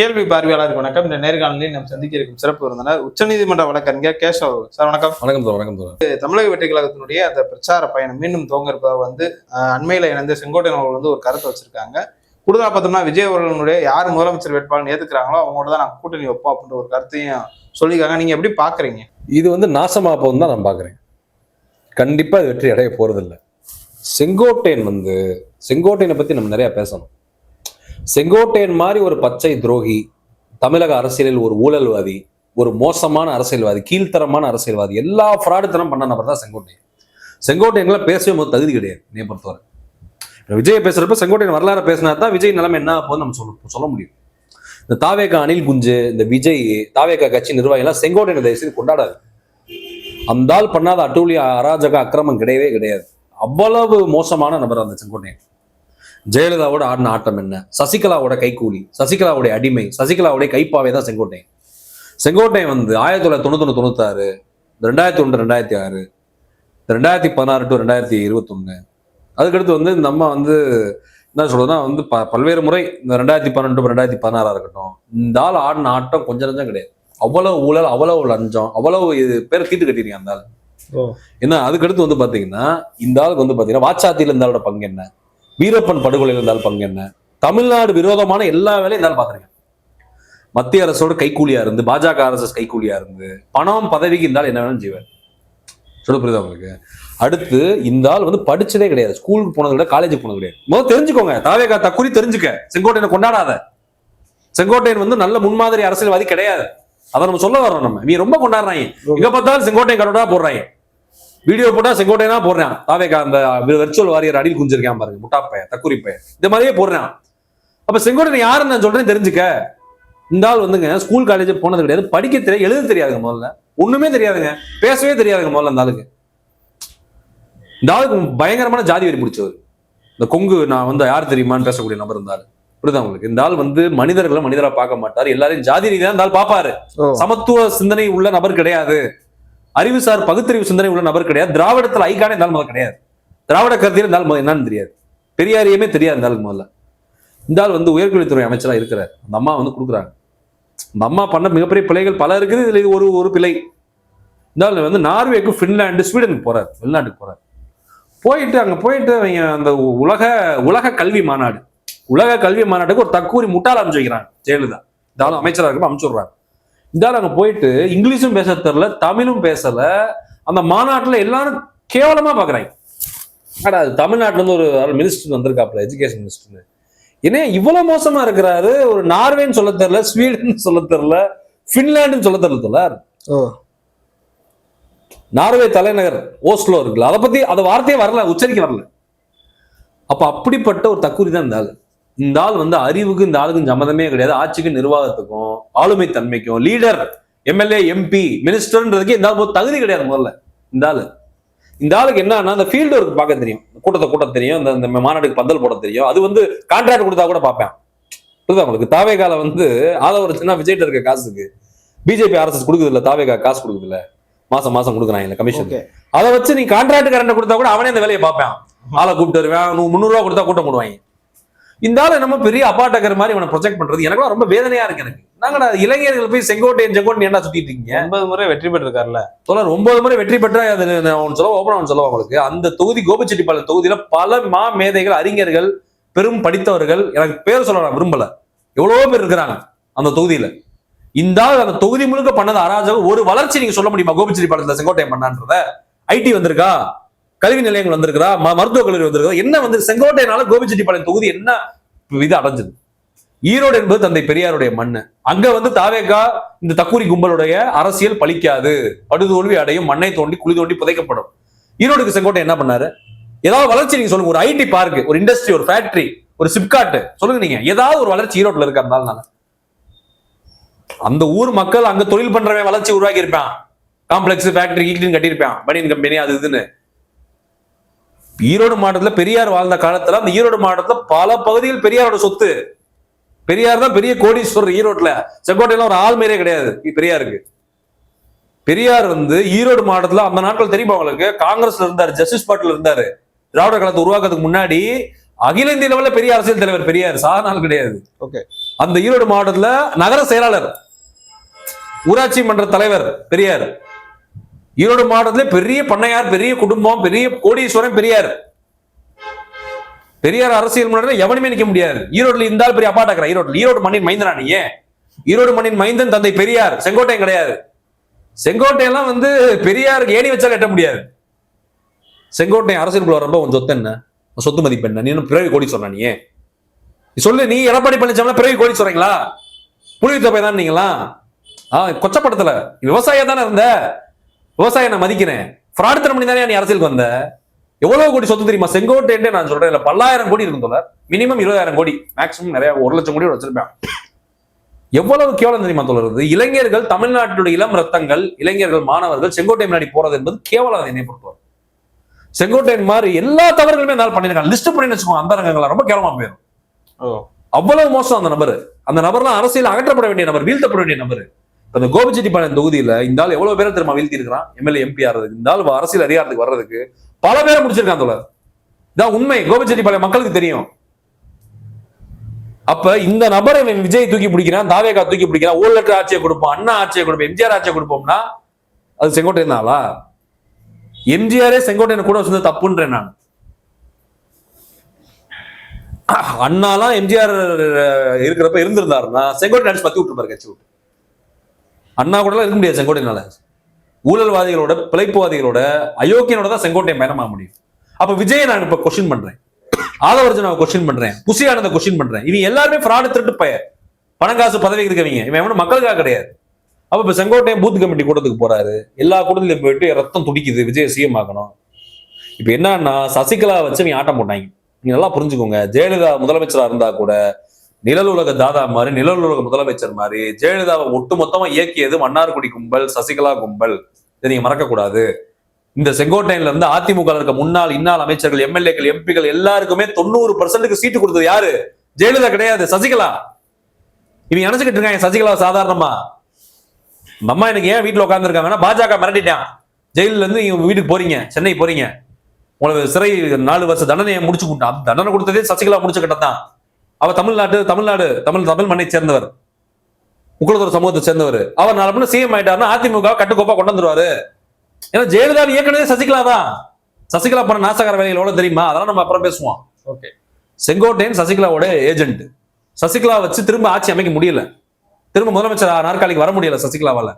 கேள்வி பார்வையாளருக்கு வணக்கம். இந்த நேர்காணலில் நாம் சந்திக்க இருக்கும் சிறப்பு விருந்தினர் உச்சநீதிமன்ற வழக்கறிஞர் கேசவ் சார் வணக்கம். வணக்கம் சார் வணக்கம் சார். தமிழக வெற்றி கழகத்தினுடைய அந்த பிரச்சார பயணம் மீண்டும் துவங்க இருப்பதாக வந்து அண்மையில இணைந்த செங்கோட்டையன் அவர்கள் வந்து ஒரு கருத்தை வச்சிருக்காங்க. கூடுதலா பார்த்தோம்னா விஜய் அவர்களுடைய யார் முதலமைச்சர் வேட்பாளர் ஏத்துக்கிறாங்களோ அவங்களோட தான் நாங்கள் கூட்டணி வைப்போம் அப்படின்ற ஒரு கருத்தையும் சொல்லியிருக்காங்க. நீங்க எப்படி பாக்குறீங்க? இது வந்து நாசமா போகும் தான் நான் பார்க்குறேன் கண்டிப்பா இது வெற்றி அடைய போறதில்ல. செங்கோட்டையன் வந்து செங்கோட்டையனை பத்தி நம்ம நிறைய பேசணும். செங்கோட்டையன் மாதிரி ஒரு பச்சை துரோகி தமிழக அரசியலில் ஒரு ஊழல்வாதி ஒரு மோசமான அரசியல்வாதி கீழ்த்தரமான அரசியல்வாதி எல்லா ஃப்ராடுத்தனம் பண்ண நபர் தான் செங்கோட்டையன். செங்கோட்டையன்லாம் பேசவே போது தகுதி கிடையாது என்னை பொறுத்தவரை. விஜய் பேசுறப்ப செங்கோட்டையன் வரலாறு பேசினா தான் விஜய் நிலைமை என்ன போது நம்ம சொல்ல சொல்ல முடியும். இந்த தாவேக்கா அனில் குஞ்சு இந்த விஜய் தாவேக்கா கட்சி நிர்வாகிகள் செங்கோட்டையன் செங்கோட்டையனை தயவு செய்து கொண்டாடாது. அந்த ஆள் பண்ணாத அட்டூழிய அராஜக அக்கிரமம் கிடையவே கிடையாது. அவ்வளவு மோசமான நபர் அந்த செங்கோட்டையன். ஜெயலலிதாவோட ஆடின ஆட்டம் என்ன? சசிகலாவோட கைக்கூலி சசிகலாவுடைய அடிமை சசிகலாவுடைய கைப்பாவை தான் செங்கோட்டையன். செங்கோட்டையன் வந்து ஆயிரத்தி தொள்ளாயிரத்தி தொண்ணூத்தொன்று தொண்ணூத்தாறு ரெண்டாயிரத்தி ஒன்று ரெண்டாயிரத்தி ஆறு ரெண்டாயிரத்தி பதினாறு டு ரெண்டாயிரத்தி இருபத்தொன்னு. அதுக்கடுத்து வந்து இந்த அம்மா வந்து என்ன சொல்றதுன்னா வந்து ப பல்வேறு முறை இந்த ரெண்டாயிரத்தி பன்னெண்டு ரெண்டாயிரத்தி பதினாறா இருக்கட்டும் இந்த ஆள் ஆடின ஆட்டம் கொஞ்சம் நஞ்சம் கிடையாது. அவ்வளவு ஊழல் அவ்வளவு லஞ்சம் அவ்வளவு இது பேர் தீட்டு கட்டிருக்கீங்க அந்த ஆள். என்ன அதுக்கடுத்து வந்து பாத்தீங்கன்னா இந்த ஆளுக்கு வந்து பாத்தீங்கன்னா வாச்சாத்தியில் இருந்தாலோட பங்கு என்ன? வீரப்பன் படுகொலையில் இருந்தால் பங்கு என்ன? தமிழ்நாடு விரோதமான எல்லா வேலையும் இருந்தாலும் பாத்துருங்க மத்திய அரசோட கைக்கூலியா இருந்து பாஜக அரசு கைக்கூலியா இருந்து பணம் பதவிக்கு இருந்தாலும் என்ன வேணும் ஜீவன் சொல்ல புரியுதா உங்களுக்கு? அடுத்து இந்த ஆள் வந்து படிச்சதே கிடையாது. ஸ்கூலுக்கு போனதை விட காலேஜுக்கு போனது கிடையாது. முதல்ல தெரிஞ்சுக்கோங்க. தாவேகா தக்குறி தெரிஞ்சுக்க. செங்கோட்டையனை கொண்டாடாத. செங்கோட்டையன் வந்து நல்ல முன்மாதிரி அரசியல்வாதி கிடையாது. அதை நம்ம சொல்ல வரோம் நம்ம. நீ ரொம்ப கொண்டாடுறாங்க. எங்க பார்த்தாலும் செங்கோட்டையன் கடவுடா போடுறாங்க. வீடியோ போட்டா செங்கோட்டையனா போடுறான். தாவேகா அந்த வெர்ச்சுவல் வாரியர் அடியில் குஞ்சிருக்கான் பாருங்க. முட்டாப்பைய தக்குரி பையன். இந்த மாதிரியே போடுறான். அப்ப செங்கோட்டையன் யாருன்னு நான் சொல்றேன் தெரிஞ்சுக்க. இந்த ஆள் வந்துங்க ஸ்கூல் காலேஜ் போனது கிடையாது. படிக்க தெரியாது எழுத தெரியாதுங்க முதல்ல. ஒண்ணுமே தெரியாதுங்க. பேசவே தெரியாதுங்க முதல்ல அந்த ஆளுக்கு. இந்த ஆளுக்கு பயங்கரமான ஜாதி வெறி பிடிச்சவர். இந்த கொங்கு நான் வந்து யார் தெரியுமான்னு பேசக்கூடிய நபர் இருந்தாரு புரியுதா உங்களுக்கு? இந்த ஆள் வந்து மனிதர்களை மனிதரா பார்க்க மாட்டார். எல்லாரையும் ஜாதி ரீதியா இந்த ஆள். சமத்துவ சிந்தனை உள்ள நபர் கிடையாது. அறிவுசார் பகுத்தறிவு சிந்தனை உள்ள நபர் கிடையாது. திராவிடத்தில் ஐக்கானே இருந்தாலும் முதல் கிடையாது. திராவிட கருத்தியில் இருந்தாலும் முதல்ல என்னன்னு தெரியாது. பெரியாரியமே தெரியாது இருந்தாலும் முதல்ல. இந்த ஆள் வந்து உயர்கல்வித்துறை அமைச்சராக இருக்கிறார். அந்த அம்மா வந்து கொடுக்குறாங்க. அந்த அம்மா பண்ண மிகப்பெரிய பிள்ளைகள் பல இருக்குது. இதில் இது ஒரு ஒரு பிள்ளை இந்த ஆள் வந்து நார்வேக்கு ஃபின்லாண்டு ஸ்வீடனுக்கு போகிறார் வெளிநாட்டுக்கு போகிறார் போயிட்டு அங்கே போயிட்டு அவங்க அந்த உலக உலக கல்வி மாநாடு. உலக கல்வி மாநாட்டுக்கு ஒரு தக்கூரி முட்டாள் அமைச்சு வைக்கிறாங்க ஜெயலலிதா. இந்த ஆளும் அமைச்சராக இருக்கப்ப அமைச்சு விடுறாங்க. இந்த ஆள் அங்க போயிட்டு இங்கிலீஷும் பேச தெரியல தமிழும் பேசல. அந்த மாநாட்டுல எல்லாரும் கேவலமா பாக்குறாங்க. ஆனா அது தமிழ்நாட்டுல இருந்து ஒரு மினிஸ்டர் வந்திருக்காப்ல எஜுகேஷன் மினிஸ்டர் என்ன இவ்வளவு மோசமா இருக்கிறாரு? ஒரு நார்வேன்னு சொல்ல தெரியல ஸ்வீடன் சொல்ல தெரியல பின்லாண்டுன்னு சொல்ல தெரியல தோழர். ஓ நார்வே தலைநகர் ஓஸ்லோ இருக்குல்ல அதை பத்தி அந்த வார்த்தையே வரல உச்சரிக்க வரல. அப்ப அப்படிப்பட்ட ஒரு தக்குரி தான் இந்த ஆள். இந்த ஆள் வந்து அறிவுக்கு இந்த ஆளுக்கும் சம்மதமே கிடையாது. ஆட்சிக்கும் நிர்வாகத்துக்கும் ஆளுமை தன்மைக்கும் லீடர் எம்எல்ஏ எம்பி மினிஸ்டர்ன்றதுக்கு இந்த ஆள் தகுதி கிடையாது முதல்ல. இந்த ஆளு. இந்த ஆளுக்கு என்னன்னா அந்த ஃபீல்டு ஒர்க் பார்க்க தெரியும். கூட்டத்தை கூட்ட தெரியும். இந்த மாநாட்டுக்கு பந்தல் போட தெரியும். அது வந்து கான்ட்ராக்ட் கொடுத்தா கூட பார்ப்பேன். புரியுதா உங்களுக்கு? தாவேகால வந்து ஆதவ சின்ன விஜய்கிட்ட இருக்க காசுக்கு. பிஜேபி அரசு கொடுக்குது இல்ல தாவேகா காசு கொடுக்குது இல்ல மாசம் மாசம் கொடுக்குறாங்க கமிஷன் அதை வச்சு நீ கான்ட்ராக்ட் கரண்ட் கொடுத்தா கூட அவனே இந்த வேலையை பார்ப்பான். ஆளை கூப்பிட்டு வருவேன். நூ முந்நூறு ரூபா கொடுத்தா கூட்டம் போடுவாங்க. இந்த ஆள் நம்ம பெரிய அப்பாட்டக்கர் மாதிரி இவனை ப்ரொஜெக்ட் பண்றது. எனக்குலாம் ரொம்ப வேதனையா இருக்கு எனக்கு. நாங்கடா இளைஞர்கள் போய் செங்கோட்டையன் செங்கோட்டையன் என்ன சுத்திட்டு இருக்கீங்க? ஒன்பது முறை வெற்றி பெற்றிருக்காருல்ல. தொடர் ஒன்பது முறை வெற்றி பெற்றா அது நான் சொல்ல ஓப்பன் ஒன்று சொல்ல உங்களுக்கு? அந்த தொகுதி கோபிச்செட்டிப்பாளையம் தொகுதியில பல மா மேதைகள் அறிஞர்கள் பெரும் படித்தவர்கள் எனக்கு பேர் சொல்ல நான் விரும்பல. எவ்வளவோ பேர் இருக்கிறாங்க அந்த தொகுதியில. இந்த ஆள் அந்த தொகுதி முழுக்க பண்ணது அராஜகம். ஒரு வளர்ச்சி நீங்க சொல்ல முடியுமா கோபிச்செட்டிப்பாளையத்துல செங்கோட்டையன் பண்ணான்றத? ஐடி வந்திருக்கா? கல்வி நிலையங்கள் வந்திருக்கிறா மருத்துவக் கல்லூரி வந்திருக்கிறா என்ன வந்து செங்கோட்டையினால கோபிச்செட்டிப்பாளையம் தொகுதி என்ன இது அடைஞ்சது? ஈரோடு என்பது தந்தை பெரியாருடைய மண்ணு. அங்க வந்து தாவேகா இந்த தக்கூரி கும்பலுடைய அரசியல் பலிக்காது படுதோல்வி அடையும் மண்ணை தோண்டி குழி தோண்டி புதைக்கப்படும். ஈரோடுக்கு செங்கோட்டை என்ன பண்ணாரு? ஏதாவது வளர்ச்சி நீங்க சொல்லுங்க. ஒரு ஐடி பார்க் ஒரு இண்டஸ்ட்ரி ஒரு ஃபேக்டரி ஒரு சிப்காட் சொல்லுங்க நீங்க. ஏதாவது ஒரு வளர்ச்சி ஈரோட்ல இருக்கா இருந்தாலும் அந்த ஊர் மக்கள் அங்க தொழில் பண்றவன் வளர்ச்சி உருவாக்கி இருப்பான் காம்ப்ளெக்ஸ் ஃபேக்டரி கீக்டின்னு கட்டியிருப்பான். பனியன் கம்பெனி அது இதுன்னு. ஈரோடு மாவட்டத்துல பெரியார் வாழ்ந்த காலத்துல அந்த ஈரோடு மாவட்டத்துல பல பகுதிகள் பெரியாரோட சொத்து. பெரியார் தான் பெரிய கோடீஸ்வரர் ஈரோட்ல செங்கோட்டையில ஒரு ஆள்மையே கிடையாது பெரியாருக்கு. பெரியார் வந்து ஈரோடு மாவட்டத்துல அந்த நாட்கள் தெரியுமா உங்களுக்கு? காங்கிரஸ்ல இருந்தாரு ஜஸ்டிஸ் பார்ட்டில இருந்தாரு. திராவிட கழகத்தை உருவாக்குறதுக்கு முன்னாடி அகில இந்திய லெவல்ல பெரிய அரசியல் தலைவர் பெரியார் ஆள் கிடையாது. ஓகே. அந்த ஈரோடு மாவட்டத்துல நகர செயலாளர் ஊராட்சி மன்ற தலைவர் பெரியார். ஈரோடு மாவட்டத்திலே பெரிய பண்ணையார் பெரிய குடும்பம் பெரிய கோடீஸ்வரன் பெரியார். பெரியார் அரசியல் முன்னாடி எவனுமே நிற்க முடியாது. ஈரோடுல இருந்தால் பெரிய அப்பாட்டாக்குற ஈரோடு ஈரோடு மண்ணின் மைந்தனா நீ ஈரோடு மண்ணின் மைந்தன் தந்தை பெரியார். செங்கோட்டையன் கிடையாது. செங்கோட்டையெல்லாம் வந்து பெரியாருக்கு ஏணி வச்சா கட்ட முடியாது. செங்கோட்டையன் அரசியலுக்குள்ள ரொம்ப உன் சொத்து என்ன? சொத்து மதிப்பு என்ன? நீ பிறவி கோடி சொன்ன நீ சொல்லு நீ எடப்பாடி பழனிசாமி பிறவி கோடி சொல்றீங்களா புலிவி தான் நீங்களா ஆ கொச்சப்படத்துல. விவசாயியா தானே இருந்த? விவசாயம் நான் மதிக்கிறேன். ஃப்ராடுத்தனம் பண்ணி தானே நீ அரசியலுக்கு வந்த? எவ்வளவு கோடி சொத்து தெரியுமா? செங்கோட்டையன்ட்டே நான் சொல்றேன் இல்ல பல்லாயிரம் கோடி இருக்கும் தோழர். மினிமம் இருபதாயிரம் கோடி. மேக்ஸிமம் நிறைய ஒரு லட்சம் கோடி வச்சிருப்பேன். எவ்வளவு கேவலம் தெரியுமா தோழர் இளைஞர்கள் தமிழ்நாட்டுடைய இளம் ரத்தங்கள் இளைஞர்கள் மாணவர்கள் செங்கோட்டை முன்னாடி போறது என்பது கேவலம் என்னை பொறுத்தவரை. செங்கோட்டையன் மாதிரி எல்லா தவறுகளுமே என்னால் பண்ணிருக்காங்க லிஸ்ட் பண்ணி வச்சுக்கோங்க அந்த ரங்கங்களா ரொம்ப கேவலமா போயிடும். அவ்வளவு மோசம் அந்த நபர். அந்த நபர்லாம் அரசியல் அகற்றப்பட வேண்டிய நபர் வீழ்த்தப்பட வேண்டிய நபர். அந்த இந்த கோபிச்செட்டிப்பாளையம் தொகுதியில இந்த ஆள் எவ்வளவு பேரை திரும்ப வீழ்த்தி இருக்கிறான். எம்எல்ஏ எம்பி ஆறதுக்கு இந்த ஆள் அரசியல் அதிகாரத்துக்கு வர்றதுக்கு பல பேரை முடிச்சிருக்கான் தோழர். இதான் உண்மை. கோபிச்செட்டிப்பாளையம் மக்களுக்கு தெரியும். அப்ப இந்த நபரை இவன் விஜய் தூக்கி பிடிக்கிறான் தாவேகா தூக்கி பிடிக்கிறான் ஊழலற்ற ஆட்சியை கொடுப்போம் அண்ணா ஆட்சியை கொடுப்போம் எம்ஜிஆர் ஆட்சியை கொடுப்போம்னா அது செங்கோட்டையன் தாளா எம்ஜிஆரே செங்கோட்டையன் கூட வச்சிருந்தது தப்புன்றேன் நான். அண்ணாலாம் எம்ஜிஆர் இருக்கிறப்ப இருந்திருந்தாருன்னா செங்கோட்டையன் அடிச்சு பத்தி விட்டுருப்பாரு கட்சி விட்டு. அண்ணா கூட இருக்க முடியாது செங்கோட்டையனால. ஊழல்வாதிகளோட பிழைப்புவாதிகளோட அயோக்கியனோட தான் செங்கோட்டையன் பயணமாக முடியும். அப்ப விஜயை நான் இப்ப கொஸ்டின் பண்றேன். ஆதவர்ஜனாவை கொஸ்டின் பண்றேன். புசி ஆனந்த கொஸ்டின் பண்றேன். இவங்க எல்லாருமே ஃப்ராடு திருட்டு பய பணங்காசு பதவி இருக்கவங்க. இவன் எவனும் மக்களுக்காக கிடையாது. அப்ப இப்ப செங்கோட்டையன் பூத் கமிட்டி கூட்டத்துக்கு போறாரு. எல்லா கூட்டத்திலையும் போயிட்டு ரத்தம் துடிக்குது. விஜய் சிஎம் ஆகணும். இப்ப என்னன்னா சசிகலா வச்சு நீ ஆட்டம் போட்டாங்க. நீங்க நல்லா புரிஞ்சுக்கோங்க. ஜெயலலிதா முதலமைச்சரா இருந்தா கூட நிழல் உலக தாதா மாதிரி நிழல் உலக முதலமைச்சர் மாதிரி ஜெயலலிதாவை ஒட்டு மொத்தமா இயக்கியது மன்னார்குடி கும்பல் சசிகலா கும்பல். இதை நீங்க மறக்க கூடாது இந்த செங்கோட்டையில இருந்து அதிமுக இருக்க முன்னாள் இன்னாள் அமைச்சர்கள் எம்எல்ஏக்கள் எம்பிக்கள் எல்லாருக்குமே தொண்ணூறு பர்சன்ட்டுக்கு சீட்டு கொடுத்தது யாரு? ஜெயலலிதா கிடையாது சசிகலா. இவங்க நினைச்சுக்கிட்டு இருக்காங்க சசிகலா சாதாரணமா. நம்ம அம்மா எனக்கு ஏன் வீட்டுல உட்காந்துருக்காங்கன்னா பாஜக மிரட்டிட்டான். ஜெயில இருந்து இவங்க வீட்டுக்கு போறீங்க சென்னை போறீங்க. உங்களுக்கு சிறை நாலு வருஷம் தண்டனையை முடிச்சு கொடுத்தான் தண்டனை கொடுத்ததே சசிகலா முடிச்ச கட்டம் தான் அவர் தமிழ்நாட்டு தமிழ்நாடு தமிழ் தமிழ் மண்ணை சேர்ந்தவர். முக்குளத்தூர் சமூகத்தை சேர்ந்தவர். அவர் நாலு பண்ண சிஎம் ஆயிட்டாருன்னா அதிமுக கட்டுக்கோப்பா கொண்டு வந்துருவாரு. ஏன்னா ஜெயலலிதா இயக்குனதே சசிகலா தான் சசிகலா பண்ண நாசகார வேலைகள் எவ்வளவு தெரியுமா? அதெல்லாம் நம்ம அப்புறம் பேசுவோம். ஓகே. செங்கோட்டையன் சசிகலாவோட ஏஜென்ட் சசிகலா வச்சு திரும்ப ஆட்சி அமைக்க முடியல. திரும்ப முதலமைச்சர் நாற்காலிக்கு வர முடியல சசிகலாவால.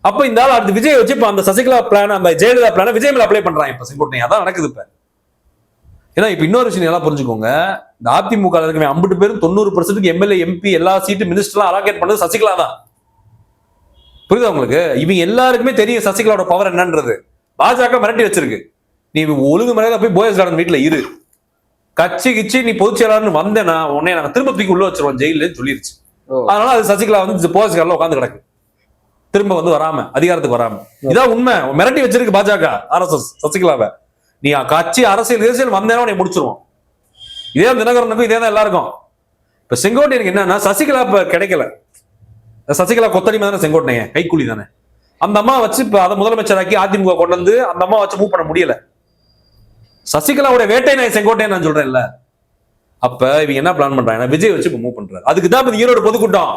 அப்ப இந்த ஆள் அடுத்து விஜய் வச்சு இப்ப அந்த சசிகலா பிளான் அந்த ஜெயலலிதா பிளான் விஜய் மேல அப்ளை பண்றான் இப்ப செங்கோட்டையன். அதான் நடக்குது இப்ப. ஏன்னா இப்ப இன்னொரு விஷயம் நல்லா புரிஞ்சுக்கோங்க. இந்த அதிமுக ல இருக்கவன் ஐம்பது பேரும் தொண்ணூறு பர்சன்ட்டுக்கு எம்எல்ஏ எம்பி எல்லா சீட்டு மினிஸ்டர்லாம் அலாகேட் பண்ணது சசிகலா தான். புரியுதா உங்களுக்கு? இவங்க எல்லாருக்குமே தெரியும் சசிகலாவோட பவர் என்னன்றது. பாஜக மிரட்டி வச்சிருக்கு. நீ ஒழுங்கு மரியாதை போய் போயஸ் கார்டன் வீட்டுல இரு. கட்சி கிச்சி நீ பொதுச் செயலாளர்னு வந்தேனா உன்னை நாங்க திரும்ப தூக்கி உள்ள வச்சிருவோம் ஜெயிலுன்னு சொல்லிருச்சு. அதனால அது சசிகலா வந்து போயஸ் கார்ல உட்காந்து கிடக்கு. திரும்ப வந்து வராம அதிகாரத்துக்கு வராம. இதான் உண்மை. மிரட்டி வச்சிருக்கு பாஜக ஆர்எஸ்எஸ் சசிகலாவை. நீ கட்சி அரசியல் அரசியல் வந்தேன்னா உன்னை முடிச்சிருவோம். இதே தினகரனுக்கும் இதே தான் எல்லாருக்கும். இப்ப செங்கோட்டையனுக்கு என்னன்னா சசிகலா இப்ப கிடைக்கல. சசிகலா கொத்தடிமை தானே செங்கோட்டையன் கைக்கூலி தானே. அந்த அம்மா வச்சு இப்ப அதை முதலமைச்சராக்கி அதிமுக கொண்டு வந்து அந்த அம்மா வச்சு மூவ் பண்ண முடியல. சசிகலாவுடைய வேட்டை நான் செங்கோட்டையன் நான் சொல்றேன்ல. அப்ப இவங்க என்ன பிளான் பண்றாங்க? விஜய் வச்சு மூவ் பண்றாரு. அதுக்கு தான் ஈரோடு பொதுக்கூட்டம்.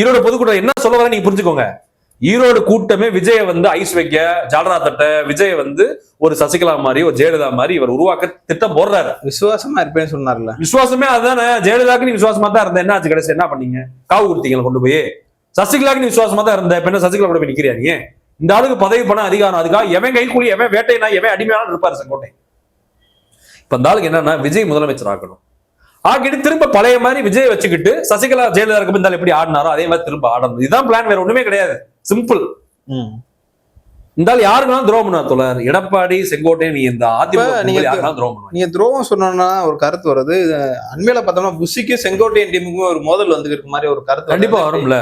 ஈரோடு பொதுக்கூட்டம் என்ன சொல்ல வர நீங்க புரிஞ்சுக்கோங்க. ஈரோடு கூட்டமே விஜய வந்து ஐஸ் வைக்க ஜாலரா தட்ட விஜய வந்து ஒரு சசிகலா மாதிரி ஒரு ஜெயலலிதா மாதிரி இவர் உருவாக்க திட்டம் போடுறாரு. விசுவாசமா இருப்பேன்னு சொன்னார்ல. விசுவாசமே அதுதானே? ஜெயலலிதாக்கு நீ விசுவாசமா தான் இருந்த. என்ன ஆச்சு கடைசி என்ன பண்ணீங்க? காவு கொடுத்தீங்களா கொண்டு போய். சசிகலாக்கு நீ விசுவாசமா தான் இருந்த. என்ன சசிகலா கூட போய் நிக்கிறியா நீ? இந்த ஆளுக்கு பதவி பணம் அதிகாரம். அதுக்காக எவன் கைக்கூலி எவன் வேட்டைனா எவன் அடிமையான இருப்பாரு செங்கோட்டை. இப்ப இந்த ஆளுக்கு என்னன்னா விஜய் முதலமைச்சர் ஆக்கணும் ஆக்கிட்டு திரும்ப பழைய மாதிரி விஜய் வச்சுக்கிட்டு சசிகலா ஜெயலலிதா இருக்க இருந்தாலும் எப்படி ஆடினாரோ அதே மாதிரி திரும்ப ஆடணும். இதுதான் பிளான் வேற ஒண்ணுமே கிடையாது. சிம்பிள் ம். இந்த ஆள் யாருக்குனாலும் துரோகம் பண்ணுவா தோழர்? எடப்பாடி செங்கோட்டை நீ இந்த அதிமுக துரோகம் நீங்க துரோகம் சொன்னோம்னா ஒரு கருத்து வருது. அண்மையில பார்த்தோம்னா புஷிக்கும் செங்கோட்டையன் டீமுக்கும் ஒரு மோதல் வந்து இருக்க மாதிரி ஒரு கருத்து கண்டிப்பா. வரும்ல.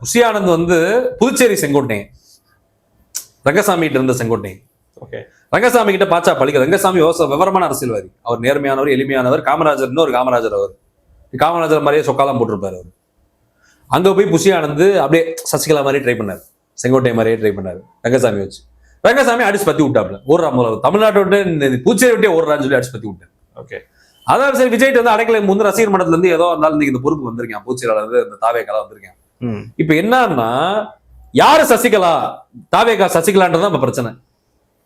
புஷி ஆனந்த் வந்து புதுச்சேரி செங்கோட்டை ரங்கசாமி இருந்த செங்கோட்டை ஓகே. ரங்கசாமி கிட்ட பாச்சா பழிக்க. ரங்கசாமி விவசாய விவரமான அரசியல்வாதி. அவர் நேர்மையானவர் எளிமையானவர் காமராஜர் இன்னொரு காமராஜர் அவர். காமராஜர் மாதிரியே சொக்காலாம் போட்டிருப்பாரு அவர். அங்க போய் புஷி ஆனந்த் அப்படியே சசிகலா மாதிரி ட்ரை பண்ணாரு. செங்கோட்டை மாதிரியே ட்ரை பண்ணாரு. ரங்கசாமி வச்சு. ரங்கசாமி அடிச்சு பத்தி விட்டாப்ல ஓடுறா முதல்ல தமிழ்நாட்டை விட்டு இந்த புதுச்சேரி விட்டே ஓடுறான்னு சொல்லி அடிச்சு பத்தி விட்டாரு. ஓகே அதான் சரி விஜய்ட்டு வந்து அடைக்கலை. முந்து ரசிகர் மன்றத்துல இருந்து ஏதோ இருந்தாலும் இன்னைக்கு இந்த பொறுப்பு வந்திருக்கேன். பூச்சியாளர் வந்து இந்த தாவேக்கால வந்திருக்கேன். இப்ப என்னன்னா யாரு சசிகலா? தாவேகா சசிகலான்றதுதான் இப்ப பிரச்சனை.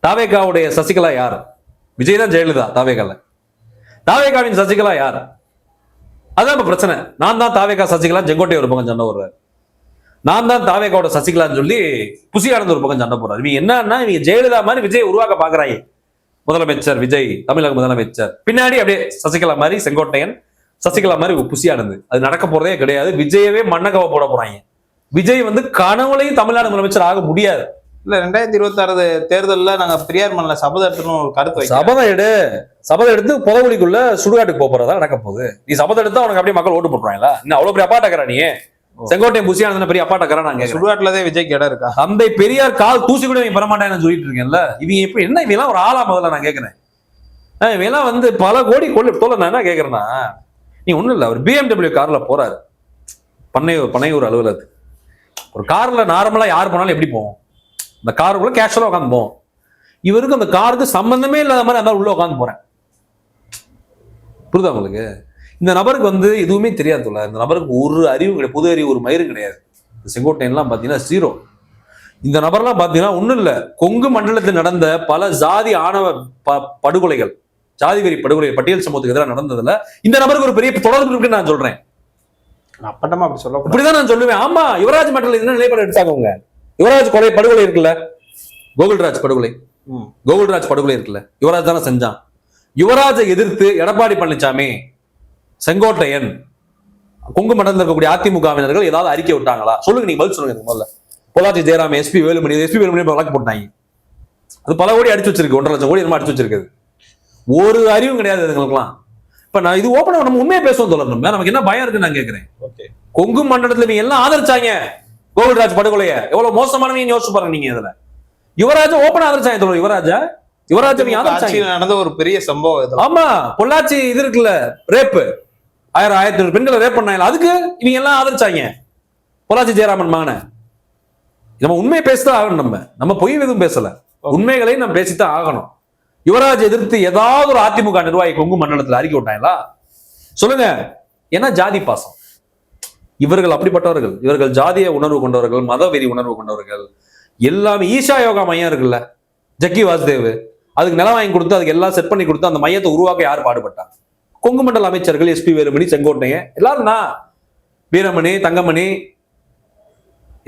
தாவேகாவுடைய சசிகலா யார்? விஜய் தான் ஜெயலலிதா தாவேகால. தாவேகாவின் சசிகலா யார்? அதான் இப்போ பிரச்சனை. நான் தான் தாவேகா சசிகலா செங்கோட்டை ஒரு பக்கம் சண்டை போடுறாரு. நான் தான் தாவேகாவோட சசிகலான்னு சொல்லி புசியானந்த ஒரு பக்கம் சண்டை போடுறாரு. இவங்க என்னன்னா இவங்க ஜெயலலிதா மாதிரி விஜய் உருவாக்க பாக்குறாங்க. முதலமைச்சர் விஜய் தமிழக முதலமைச்சர். பின்னாடி அப்படியே சசிகலா மாதிரி செங்கோட்டையன் சசிகலா மாதிரி புசியானது அது நடக்க போறதே கிடையாது. விஜயவே மண்ணகவ போட போறாங்க. விஜய் வந்து கனவுலையும் தமிழ்நாடு முதலமைச்சர் ஆக முடியாது. இல்ல ரெண்டாயிரத்தி இருபத்தி ஆறு தேர்தல்ல நாங்க பெரியார் மண்ணில சபதம் எடுத்துன்னு ஒரு கருத்து சபதம் எடு. சபதம் எடுத்து புதவுலிக்குள்ள சுடுகாட்டுக்கு போக போறதா நடக்க போகுது. நீ சபதம் எடுத்தா உனக்கு அப்படியே மக்கள் ஓட்டு போட்டுறாங்களா இன்னும் அவ்வளவு பெரிய அப்பாட்டக்கறா நீ? செங்கோட்டையன் புசியானது பெரிய அப்பாட்டக்கறா கேக்குறேன். சுடுகாட்டுலதே விஜய்க்கு இடம் இருக்கா? தந்தை பெரியார் கால் தூசி கூட இவன் பெறமாட்டான்னு சொல்லிட்டு இருக்கேன்ல. இவங்க இப்ப என்ன இவங்க எல்லாம் ஒரு ஆளா முதல்ல நான் இவங்க எல்லாம் வந்து பல கோடி கொள்ளு தோல நான் என்ன கேக்குறேன்னா நீ ஒண்ணும் இல்ல அவர் பிஎம்டபிள்யூ கார்ல போறாரு. பண்ணையூர் பண்ணையூர் அலுவலகத்துக்கு. ஒரு கார்ல நார்மலா யார் போனாலும் எப்படி போவோம்? இந்த காருக்குள்ள கேஷுவலா உட்காந்து போவோம். இவருக்கு அந்த காருக்கு சம்பந்தமே இல்லாத மாதிரி அந்த உள்ள உட்காந்து போறேன். புரியுதா உங்களுக்கு? இந்த நபருக்கு வந்து எதுவுமே தெரியாது தோழர். இந்த நபருக்கு ஒரு அறிவு கிடையாது. பொது அறிவு ஒரு மயிரும் கிடையாது. செங்கோட்டையன்லாம் பார்த்தீங்கன்னா ஜீரோ இந்த நபர்லாம் பார்த்தீங்கன்னா ஒன்றும் இல்லை. கொங்கு மண்டலத்தில் நடந்த பல ஜாதி ஆணவ ப படுகொலைகள் ஜாதி வெறி படுகொலை பட்டியல் சமூகத்துக்கு எதிராக நடந்ததுல இந்த நபருக்கு ஒரு பெரிய தொடர்பு இருக்குன்னு நான் சொல்றேன். அப்பட்டமா அப்படி சொல்ல இப்படிதான் நான் சொல்லுவேன். ஆமா யுவராஜ் மண்டல என்ன நிலைப்பாடு எடுத்தாங்க அவங்க? யுவராஜ் கொலை படுகொலை இருக்குல்ல? கோகுல்ராஜ் படுகொலை. கோகுல்ராஜ் படுகொலை இருக்குல்ல. யுவராஜ் தானே செஞ்சான். யுவராஜை எதிர்த்து எடப்பாடி பழனிசாமி செங்கோட்டையன் கொங்கு மண்டலத்தில் இருக்கக்கூடிய அதிமுகவினர்கள் ஏதாவது அறிக்கை விட்டாங்களா? சொல்லுங்க நீங்க பதில் சொல்லுங்க முதல்ல. பொள்ளாச்சி ஜெயராம் எஸ்பி வேலுமணி எஸ்பி வேலுமணி வழக்கு போட்டாங்க. அது பல கோடி அடிச்சு வச்சிருக்கு ஒன்றரை லட்சம் கோடி என்னமோ அடிச்சு வச்சிருக்குது. ஒரு அறிவும் கிடையாது இதுங்களுக்குலாம் இப்ப நான் இது ஓப்பனா நம்ம உண்மையை பேசுவோம் தோழர் நம்ம. நமக்கு என்ன பயம் இருக்குன்னு நான் கேட்கிறேன் ஓகே கொங்கு மண்டலத்துல இவங்க எல்லாம் ஆதரிச்சாங்க. கோகுல்ராஜ் படுகொலைய. எவ்வளவு மோசமானவங்க யோசிச்சு பாருங்க நீங்க இதுல. யுவராஜ ஓப்பன் ஆதரிச்சாங்க தோழர் யுவராஜா. யுவராஜ் நடந்த ஒரு பெரிய சம்பவம் இதெல்லாம் ஆமா பொள்ளாச்சி இது இருக்குல்ல ரேப்பு ஆயிரம் ஆயிரத்தி பெண்களை ரேப் பண்ணாங்க. அதுக்கு இவங்க எல்லாம் ஆதரிச்சாங்க. பொள்ளாச்சி ஜெயராமன் மகனை. நம்ம உண்மையை பேசிதான் ஆகணும் நம்ம. நம்ம பொய் எதுவும் பேசல. உண்மைகளை நம்ம பேசித்தான் ஆகணும். யுவராஜ் எதிர்த்து ஏதாவது ஒரு அதிமுக நிர்வாகி கொங்கு மண்டலத்துல அறிக்கை விட்டாங்களா? சொல்லுங்க. ஏன்னா ஜாதி பாசம். இவர்கள் அப்படிப்பட்டவர்கள். இவர்கள் ஜாதிய உணர்வு கொண்டவர்கள் மதவெறி உணர்வு கொண்டவர்கள். எல்லாமே ஈஷா யோகா மையம் இருக்குல்ல. ஜக்கி வாசுதேவ். அதுக்கு நிலம் வாங்கி கொடுத்து அதுக்கு எல்லாம் செட் பண்ணி கொடுத்து அந்த மையத்தை உருவாக்க யார் பாடுபட்டா கொங்கு மண்டல அமைச்சர்கள் எஸ்பி வேலுமணி செங்கோட்டையன். எல்லாரும் தான். வீரமணி தங்கமணி.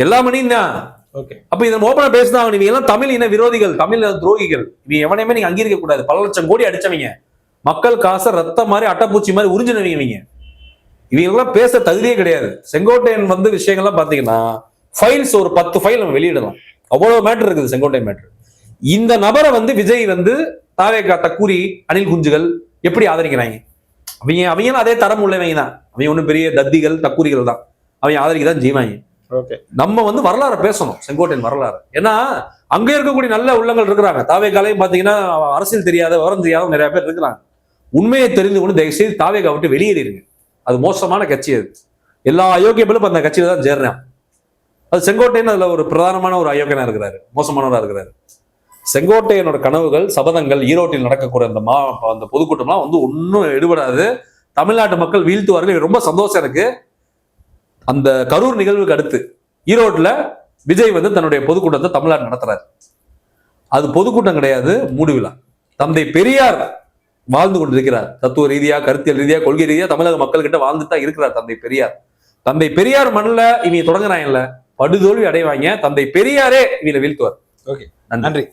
எல்லா மணியும் தான். ஓகே அப்ப இதை ஓப்பனா பேசுதான் இவங்க எல்லாம் தமிழ் இன விரோதிகள் தமிழ் துரோகிகள். இவங்க எவனையுமே நீங்க அங்கீகரிக்க கூடாது. பல லட்சம் கோடி அடிச்சவங்க. மக்கள் காசை ரத்த மாதிரி அட்டைப்பூச்சி மாதிரி உறிஞ்சினவங்க இவங்க இவங்க எல்லாம் பேச தகுதியே கிடையாது. செங்கோட்டையன் வந்து விஷயங்கள்லாம் பாத்தீங்கன்னா ஃபைல்ஸ் ஒரு பத்து ஃபைல் நம்ம வெளியிடலாம். அவ்வளவு மேட்டர் இருக்குது செங்கோட்டையன் மேட்டர் இந்த நபரை வந்து விஜய் வந்து தாவேகா தக்கூரி அனில் குஞ்சுகள் எப்படி ஆதரிக்கிறாங்க? அவங்க அவங்களும் அதே தரம் உள்ளவங்க தான். அவங்க ஒன்றும் பெரிய தத்திகள் தக்கூரிகள் தான். அவங்க ஆதரிக்க தான் ஓகே. நம்ம வந்து வரலாறு பேசணும் செங்கோட்டையன் வரலாறு. ஏன்னா அங்க இருக்கக்கூடிய நல்ல உள்ளங்கள் இருக்கிறாங்க. தாவேகாலையும் பாத்தீங்கன்னா அரசியல் தெரியாத விவரம் தெரியாத நிறைய பேர் இருக்கிறாங்க. உண்மையை தெரிந்து கொண்டு தயவு செய்து தாவேகா விட்டு வெளியேறிடுங்க. அது மோசமான கட்சி அது. எல்லா அயோக்கியங்களும் அந்த கட்சியில தான் சேர்றான். அது செங்கோட்டையன் அதுல ஒரு பிரதானமான ஒரு அயோக்கியனா இருக்கிறாரு. மோசமானவராக இருக்கிறாரு. செங்கோட்டையனோட கனவுகள் சபதங்கள் ஈரோட்டில் நடக்கக்கூடிய அந்த மா அந்த பொதுக்கூட்டம்லாம் வந்து ஒன்றும் எடுபடாது. தமிழ்நாட்டு மக்கள் வீழ்த்துவார்கள். ரொம்ப சந்தோஷம் எனக்கு. அந்த கரூர் நிகழ்வுக்கு அடுத்து ஈரோட்டில் விஜய் வந்து தன்னுடைய பொதுக்கூட்டத்தை தமிழ்நாடு நடத்துறாரு. அது பொதுக்கூட்டம் கிடையாது மூடு விழா தந்தை பெரியார் வாழ்ந்து கொண்டிருக்கிறார். தத்துவ ரீதியா கருத்தியல் ரீதியா கொள்கை ரீதியா தமிழக மக்கள் கிட்ட வாழ்ந்துட்டு தான் இருக்கிறார் தந்தை பெரியார். தந்தை பெரியார் மண்ணில் இவங்க தொடங்குறாங்கல்ல படுதோல்வி அடைவாங்க. தந்தை பெரியாரே இவங்களை வீழ்த்துவார். ஓகே. நன்றி.